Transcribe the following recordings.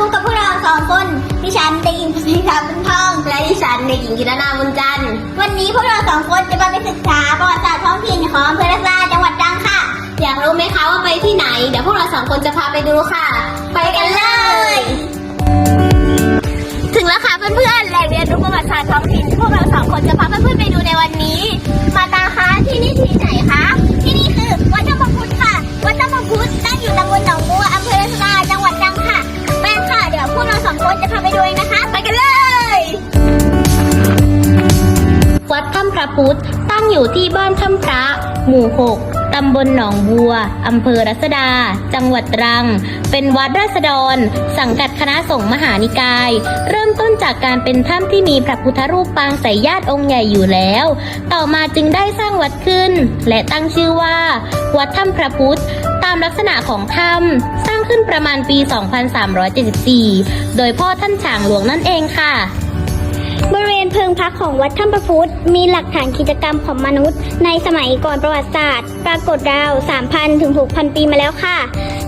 พบกับพวกเราสองคนพี่ฉันเด็กหญิงพิชาบุญทอง และดิฉันเด็กหญิงกิรนาบุญจันทร์ วันนี้พวกเราสองคนจะมาไปศึกษาประวัติศาสตร์ท้องถิ่นของอำเภอละซาจังหวัดตรังค่ะ อยากรู้ไหมคะว่าไปที่ไหน เดี๋ยวพวกเราสองคนจะพาไปดูค่ะ ไปกันเลย ดถ้ำพระพุทธ ตั้งอยู่ที่บ้านถ้ำพระ หมู่ 6 ตำบลหนองบัว อำเภอรัศดา จังหวัดตรัง เป็นวัดราษฎร สังกัดคณะสงฆ์มหานิกาย เริ่มต้นจากการเป็นถ้ำที่มีพระพุทธรูปปางใสญาติองค์ใหญ่อยู่แล้ว ต่อมาจึงได้สร้างวัดขึ้น และตั้งชื่อว่า วัดถ้ำพระพุทธตามลักษณะของถ้ำสร้างขึ้นประมาณปี 2374 โดยพ่อท่านฉางหลวงนั่นเองค่ะ บริเวณเพิงพักของวัดถ้ำประพุทธมีหลักฐานกิจกรรมของมนุษย์ ในสมัยก่อนประวัติศาสตร์ ปรากฏราว 3,000 ถึง 6,000 ปีมาแล้วค่ะ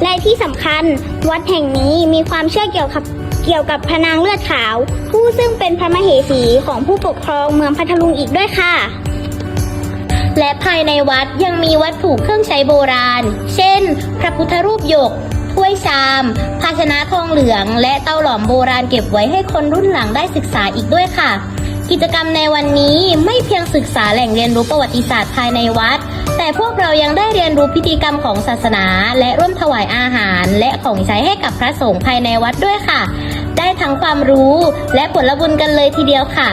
และที่สำคัญวัดแห่งนี้มีความเชื่อเกี่ยวกับเกี่ยวกับพระนางเลือดขาว ผู้ซึ่งเป็นพระมเหสีของผู้ปกครองเมืองพัทลุงอีกด้วยค่ะ และภายในวัดยังมีวัตถุเครื่องใช้โบราณ เช่น พระพุทธรูปหยก ถ้วยชาม ภาชนะทองเหลือง และเตาหลอมโบราณเก็บไว้ให้คนรุ่นหลังได้ศึกษาอีกด้วยค่ะ กิจกรรมในวันนี้ไม่เพียงศึกษาแหล่งเรียนรู้ประวัติศาสตร์ภายในวัด แต่พวกเรายังได้เรียนรู้พิธีกรรมของศาสนา และร่วมถวายอาหาร และของใช้ให้กับพระสงฆ์ภายในวัดด้วยค่ะ ได้ทั้งความรู้และผลบุญกันเลยทีเดียวค่ะ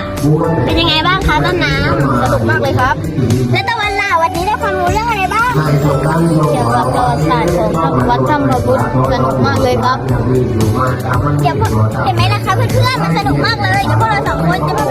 เป็นยังไงบ้างคะต้นน้ำสนุกมากเลยครับ และตะวันล่ะวันนี้ได้ความรู้เรื่องอะไรบ้าง เกี่ยวกับประวัติศาสตร์ของวัดธรรมพุทธสนุกมากเลยครับเดี๋ยวเห็นไหมล่ะคะเพื่อนๆมันสนุกมากเลยเดี๋ยวพวกเราสองคนจะมา